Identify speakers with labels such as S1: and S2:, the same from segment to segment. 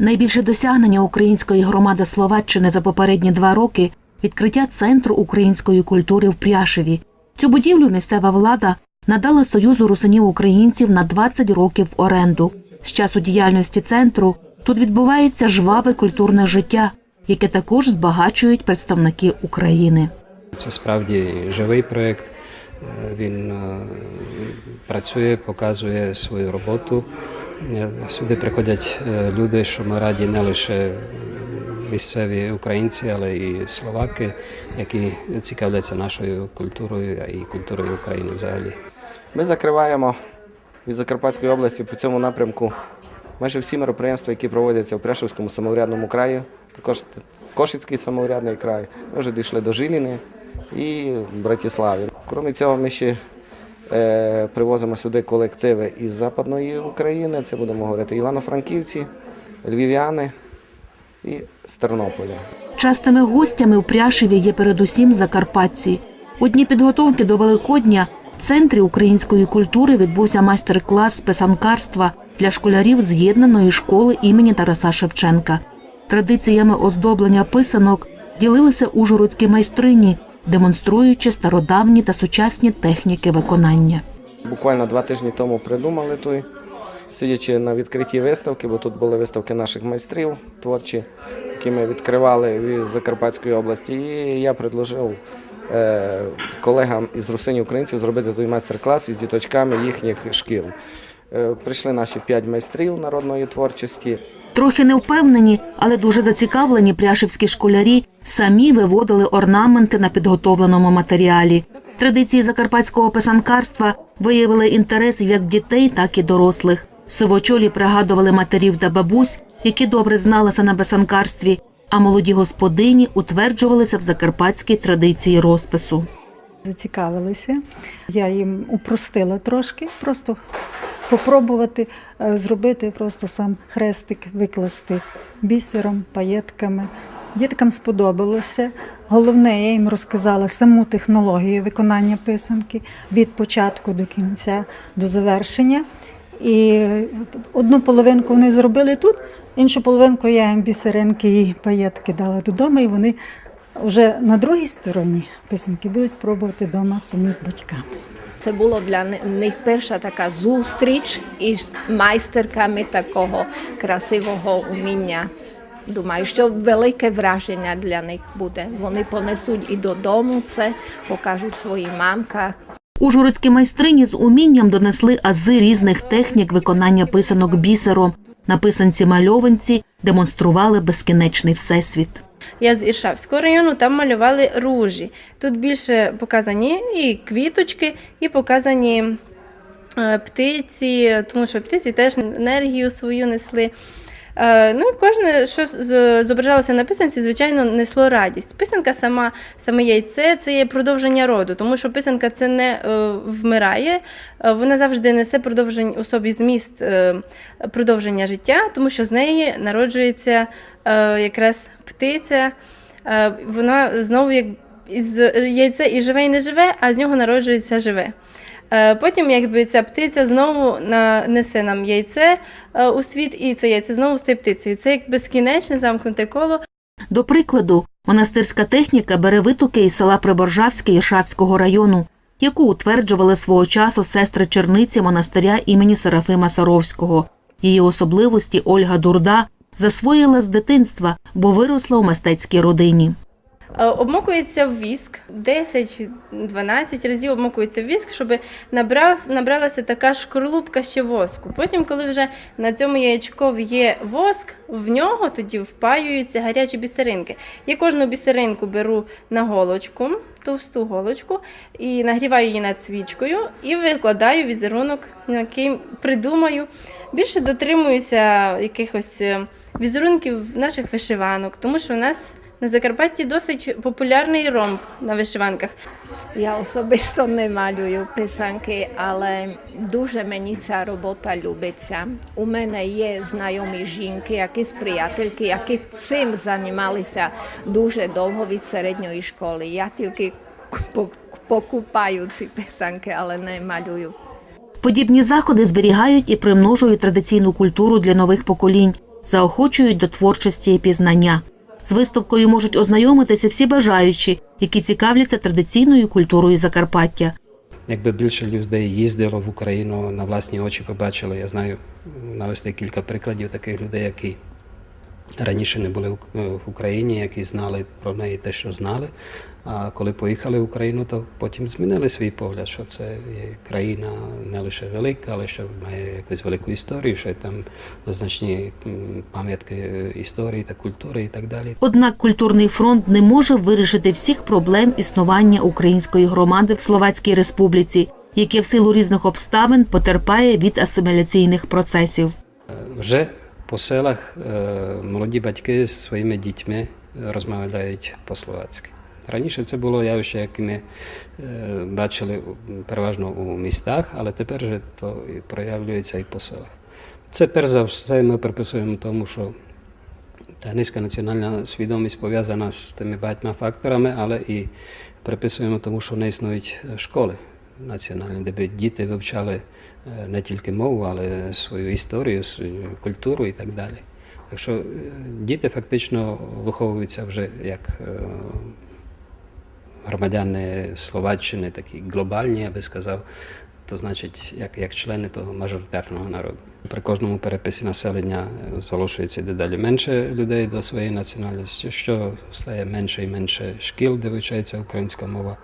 S1: Найбільше досягнення української громади Словаччини за попередні два роки відкриття центру української культури в Пряшеві. Цю будівлю місцева влада надала Союзу русинів українців на 20 років оренду. З часу діяльності центру тут відбувається жваве культурне життя, яке також збагачують представники України.
S2: Це справді живий проєкт. Е, Він е, працює, показує свою роботу. Е, Сюди приходять е, люди, що ми раді не лише місцеві українці, але і словаки, які цікавляться нашою культурою і культурою України взагалі.
S3: Ми закриваємо від Закарпатської області по цьому напрямку майже всі мероприємства, які проводяться в Пряшівському самоврядному краї, також Кошицький самоврядний край. Ми вже дійшли до Жиліни і Братислави. Крім цього, ми ще привозимо сюди колективи із Западної України. Це будемо говорити івано-франківці, львів'яни і з Тернополя.
S1: Частими гостями в Пряшеві є передусім закарпатці. У дні підготовки до Великодня в центрі української культури відбувся майстер-клас з писанкарства для школярів з'єднаної школи імені Тараса Шевченка. Традиціями оздоблення писанок ділилися ужгородські майстрині, демонструючи стародавні та сучасні техніки виконання.
S3: Буквально два тижні тому придумали той, сидячи на відкритій виставці, бо тут були виставки наших майстрів творчі, які ми відкривали від Закарпатської області. І я предложив е, колегам із русині українців зробити той майстер-клас із діточками їхніх шкіл. Е, прийшли наші п'ять майстрів народної творчості.
S1: Трохи невпевнені, але дуже зацікавлені пряшевські школярі самі виводили орнаменти на підготовленому матеріалі. Традиції закарпатського писанкарства виявили інтерес як дітей, так і дорослих. Сивочолі пригадували матерів та бабусь, які добре зналися на писанкарстві, а молоді господині утверджувалися в закарпатській традиції розпису.
S4: Зацікавилися. Я їм упростила трошки, просто попробувати е, зробити просто сам хрестик, викласти бісером, паєтками. Діткам сподобалося. Головне, я їм розказала саму технологію виконання писанки від початку до кінця, до завершення. І одну половинку вони зробили тут, іншу половинку я їм бісеринки і паєтки дала додому, і вони вже на другій стороні писанки будуть пробувати вдома самі з батьками.
S5: Це було для них перша така зустріч із майстерками такого красивого уміння. Думаю, що велике враження для них буде. Вони понесуть і додому це, покажуть своїм мамкам.
S1: Ужгородські майстрині з умінням донесли ази різних технік виконання писанок бісером. На писанці мальованці демонстрували безкінечний всесвіт.
S6: Я з Іршавського району, там малювали ружі. Тут більше показані і квіточки, і показані е, птиці, тому що птиці теж енергію свою несли. Е, Ну і кожне, що зображалося на писанці, звичайно, несло радість. Писанка сама, саме яйце це є продовження роду, тому що писанка це не е, вмирає, е, вона завжди несе продовжень у собі зміст продовження життя, тому що з неї народжується якраз птиця. Вона знову як із яйце і живе, і не живе, а з нього народжується живе. Е, Потім, якби ця птиця знову несе нам яйце е, у світ, і це яйце знову стає птицею. Це як безкінечне замкнуте коло.
S1: До прикладу, монастирська техніка бере витоки із села Приборжавське Іршавського району, яку утверджували свого часу сестри черниці монастиря імені Серафима Саровського. Її особливості Ольга Дурда засвоїла з дитинства, бо виросла у мистецькій родині.
S6: Е, Обмокується в віск 10-12 разів обмокується в віск, щоб набралася така шкорлупка ще воску. Потім, коли вже на цьому яєчкові є воск, в нього тоді впаюються гарячі бісеринки. Я кожну бісеринку беру на голочку, товсту голочку, і нагріваю її над свічкою і викладаю візерунок, який придумаю. Більше дотримуюся якихось е, візерунків наших вишиванок, тому що у нас на Закарпатті досить популярний ромб на вишиванках.
S5: Я особисто не малюю писанки, але дуже мені ця робота любиться. У мене є знайомі жінки, якісь приятельки, які цим займалися дуже довго від середньої школи. Я тільки покупаю ці писанки, але не малюю.
S1: Подібні заходи зберігають і примножують традиційну культуру для нових поколінь. заохочують до творчості і пізнання. З виставкою можуть ознайомитися всі бажаючі, які цікавляться традиційною культурою Закарпаття.
S2: Якби більше людей їздило в Україну на власні очі побачили, я знаю навести кілька прикладів таких людей, які раніше не були в в Україні, які знали про неї те, що знали. А коли поїхали в Україну, то потім змінили свій погляд, що це є країна не лише велика, але що має якусь велику історію, що там значні пам'ятки історії та культури і так далі.
S1: Однак культурний фронт не може вирішити всіх проблем існування української громади в Словацькій Республіці, яке в силу різних обставин потерпає від асиміляційних процесів.
S2: Вже по селах молоді батьки з своїми дітьми розмовляють по-словацьки. Раніше це було явище, яке ми бачили переважно у містах, але тепер же то і проявлюється і по селах. Це перш за все ми приписуємо тому, що та низька національна свідомість пов'язана з тими багатьма факторами, але і приписуємо тому, що не існують школи національні, де б діти вивчали е, не тільки мову, але свою історію, свою культуру і так далі. Якщо е, діти фактично виховуються вже як е, громадяни Словаччини, такі глобальні, я би сказав, то значить, як, як члени того мажоритарного народу. При кожному переписі населення зголошується дедалі менше людей до своєї національності, що стає менше і менше шкіл, де вивчається українська мова.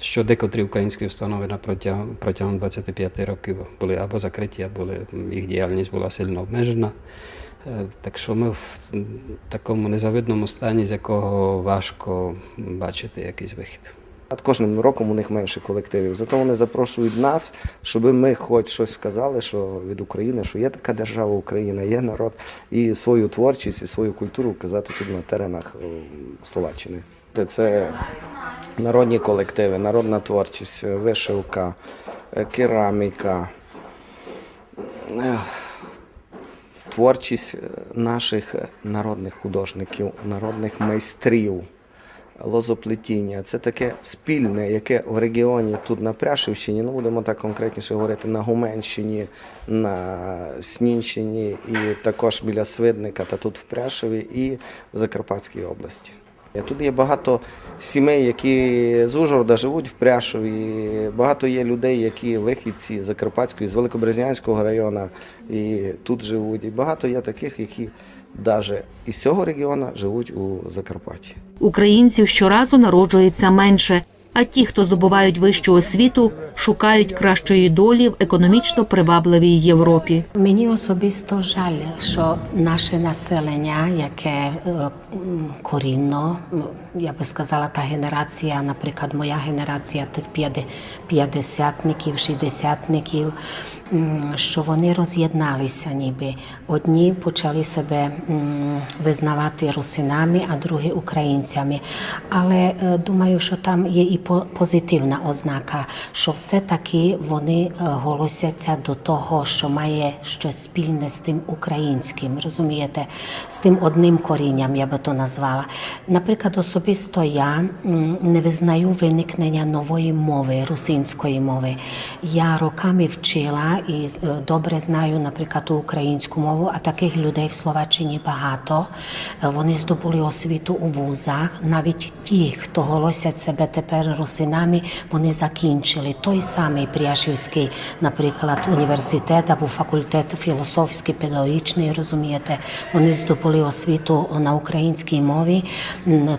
S2: Що декотрі українські установи на протягом, протягом 25 років були або закриті, або їх діяльність була сильно обмежена. Е, Так що ми в такому незавидному стані, з якого важко бачити якийсь вихід.
S3: Над кожним роком у них менше колективів. Зато вони запрошують нас, щоб ми хоч щось вказали, що від України, що є така держава Україна, є народ, і свою творчість, і свою культуру вказати тут на теренах Словаччини. Це народні колективи, народна творчість, е, вишивка, е, кераміка, творчість е, наших народних художників, народних майстрів лозоплетіння. Це таке спільне, яке в регіоні тут на Пряшівщині, ну будемо так конкретніше говорити, на Гуменщині, на Снінщині і також біля Свидника та тут в Пряшеві і в Закарпатській області. Тут є багато сімей, які з Ужгорода живуть в Пряшові. Багато є людей, які вихідці з Закарпатської, з Великобрезнянського району і тут живуть. І багато є таких, які навіть із цього регіону живуть у Закарпатті.
S1: Українців щоразу народжується менше, а ті, хто здобувають вищу освіту, шукають кращої долі в економічно привабливій Європі.
S7: Мені особисто жаль, що наше населення, яке е, корінно, я би сказала, та генерація, наприклад, моя генерація тих п'ятдесятників, шістдесятників, що вони роз'єдналися ніби. Одні почали себе визнавати русинами, а другі українцями. Але е, думаю, що там є і позитивна ознака, що все-таки вони е, голосяться до того, що має щось спільне з тим українським, розумієте, з тим одним корінням, я би то назвала. Наприклад, особисто я не визнаю виникнення нової мови, русинської мови. Я роками вчила і е, добре знаю, наприклад, українську мову, а таких людей в Словаччині багато. Е, Вони здобули освіту у вузах. Навіть ті, хто голосять себе тепер русинами, вони закінчили той самий Пряшівський, наприклад, університет або факультет філософський, педагогічний, розумієте, вони здобули освіту на українській мові.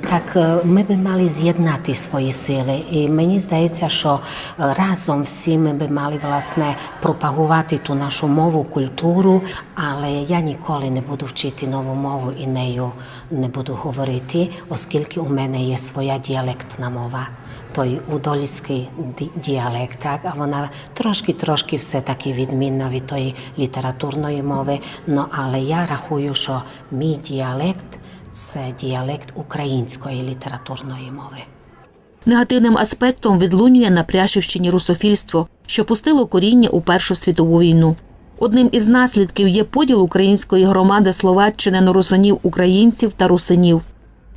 S7: Так ми би мали з'єднати свої сили. І мені здається, що разом всі ми би мали власне пропагувати ту нашу мову, культуру, але я ніколи не буду вчити нову мову і нею не буду говорити, оскільки у мене є своя діалектна мова. Той удольський діалект, так, а вона трошки-трошки все-таки відмінна від тої літературної мови. Ну, але я рахую, що мій діалект це діалект української літературної мови.
S1: Негативним аспектом відлунює на Пряшівщині русофільство, що пустило коріння у Першу світову війну. Одним із наслідків є поділ української громади Словаччини на русинів українців та русинів.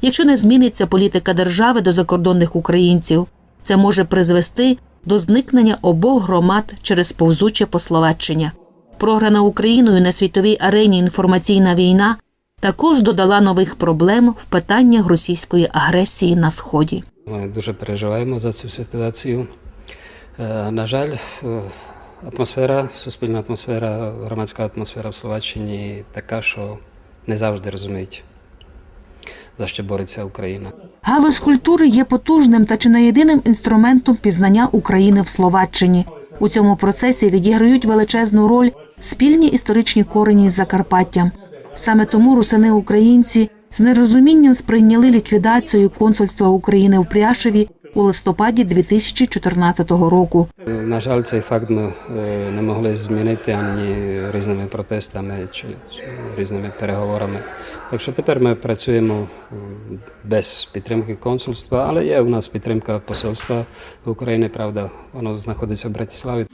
S1: Якщо не зміниться політика держави до закордонних українців, це може призвести до зникнення обох громад через повзуче пословачення. Програна Україною на світовій арені інформаційна війна також додала нових проблем в питаннях російської агресії на сході.
S2: Ми дуже переживаємо за цю ситуацію. Е, На жаль, е, атмосфера, суспільна атмосфера, громадська атмосфера в Словаччині така, що не завжди розуміють, за що бореться Україна.
S1: Галузь культури є потужним та чи не єдиним інструментом пізнання України в Словаччині. У цьому процесі відіграють величезну роль спільні історичні корені з Закарпаттям. Саме тому русини українці з нерозумінням сприйняли ліквідацію консульства України в Пряшеві у листопаді 2014 року.
S2: Е, На жаль, цей факт ми е, не могли змінити ані різними протестами чи різними переговорами. Так що тепер ми працюємо без підтримки консульства, але є у нас підтримка посольства України, правда, воно знаходиться в Братиславі.